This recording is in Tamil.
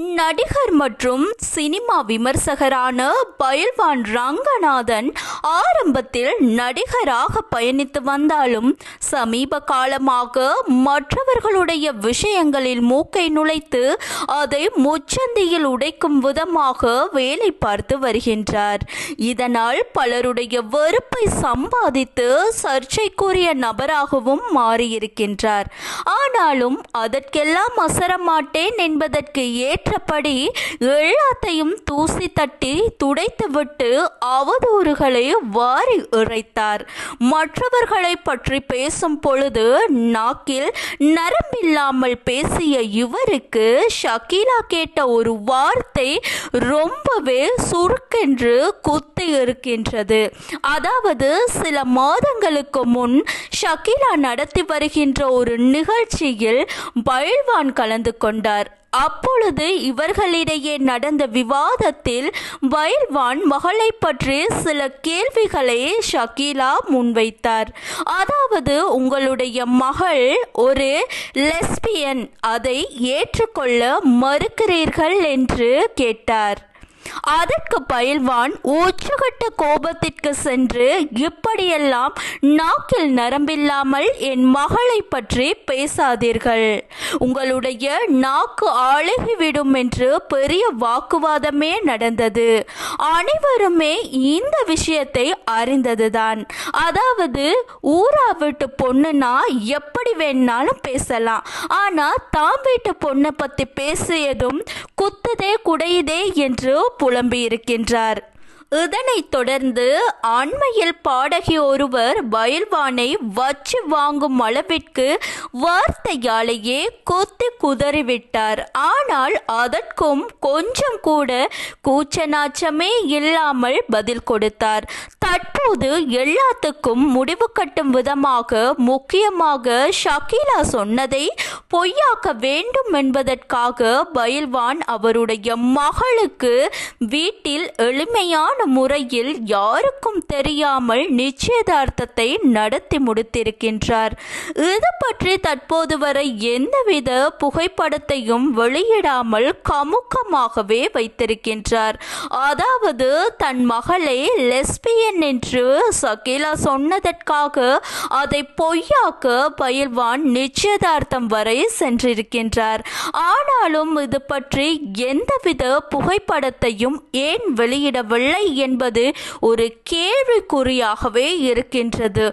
நடிகர் மற்றும் சினிமா விமர்சகரான பயில்வான் ரங்கநாதன் ஆரம்பத்தில் நடிகராக பயணித்து வந்தாலும் சமீப காலமாக மற்றவர்களுடைய விஷயங்களில் மூக்கை நுழைத்து அதை முச்சந்தியில் உடைக்கும் விதமாக வேலை பார்த்து வருகின்றார். இதனால் பலருடைய வெறுப்பை சம்பாதித்து சர்ச்சைக்குரிய நபராகவும் மாறியிருக்கின்றார். ஆனாலும் அதற்கெல்லாம் அசரமாட்டேன் என்பதற்கு ஏற்றபடி எல்லாத்தையும் தூசி தட்டி துடைத்துவிட்டு அவதூறுகளை வாரி இறைத்தார். மற்றவர்களை பற்றி பேசும் பொழுது நாக்கில் நரம்பில்லாமல் பேசிய இவருக்கு ஷக்கீலா கேட்ட ஒரு வார்த்தை ரொம்பவே சுருக்கென்று குத்தி இருக்கின்றது. அதாவது சில மாதங்களுக்கு முன் ஷக்கீலா நடத்தி வருகின்ற ஒரு நிகழ்ச்சியில் பயில்வான் கலந்து கொண்டார். அப்பொழுது இவர்களிடையே நடந்த விவாதத்தில் வயல்வான் மகளை பற்றி சில கேள்விகளை ஷக்கீலா முன்வைத்தார். அதாவது உங்களுடைய மகள் ஒரு லெஸ்பியன் அதை ஏற்றுக்கொள்ள மறுக்கிறீர்கள் என்று கேட்டார். அதற்கு பயில்வான் உச்சகட்ட கோபத்திற்கு சென்று இப்படியெல்லாம் நாக்கில் நரம்பில்லாமல் என் மகளை பற்றி பேசாதீர்கள். உங்களுடைய நாக்கு அழுகிவிடும் என்று பெரிய வாக்குவாதமே நடந்தது. அனைவருமே இந்த விஷயத்தை அறிந்ததுதான். அதாவது ஊரா வீட்டு பொண்ணுனா எப்படி வேணாலும் பேசலாம். ஆனா தாம் வீட்டு பொண்ணை பத்தி பேசியதும் குத்துதே குடையுதே என்று புல புலம்பியிருக்கின்றார் இதனைத் தொடர்ந்து அண்மையில் பாடகி ஒருவர் வயல்வானை வச்சு வாங்கும் அளவிற்கு வார்த்தையாலேயே கொத்தி குதறிவிட்டார். ஆனால் அதற்கும் கொஞ்சம் கூட கூச்சநாச்சமே இல்லாமல் பதில் கொடுத்தார். தற்போது எல்லாத்துக்கும் முடிவு கட்டும் விதமாக முக்கியமாக ஷக்கீலா சொன்னதை பொய்யாக்க வேண்டும் என்பதற்காக பயில்வான் அவருடைய மகளுக்கு வீட்டில் எளிமையான முறையில் யாருக்கும் தெரியாமல் நிச்சயதார்த்தத்தை நடத்தி முடித்திருக்கின்றார். இது பற்றி தற்போது வரை எந்தவித புகைப்படத்தையும் வெளியிடாமல் கமுக்கமாகவே வைத்திருக்கின்றார். அதாவது தன் மகளை லெஸ்பியன் என்று என்று சகிலா சொன்னதற்காக அதை பொய்யாக்க பயில்வான் நிச்சயதார்த்தம் வரை சென்றிருக்கின்றார். ஆனாலும் இது பற்றி எந்தவித புகைப்படத்தையும் ஏன் வெளியிடவில்லை என்பது ஒரு கேள்விக்குறியாகவே இருக்கின்றது.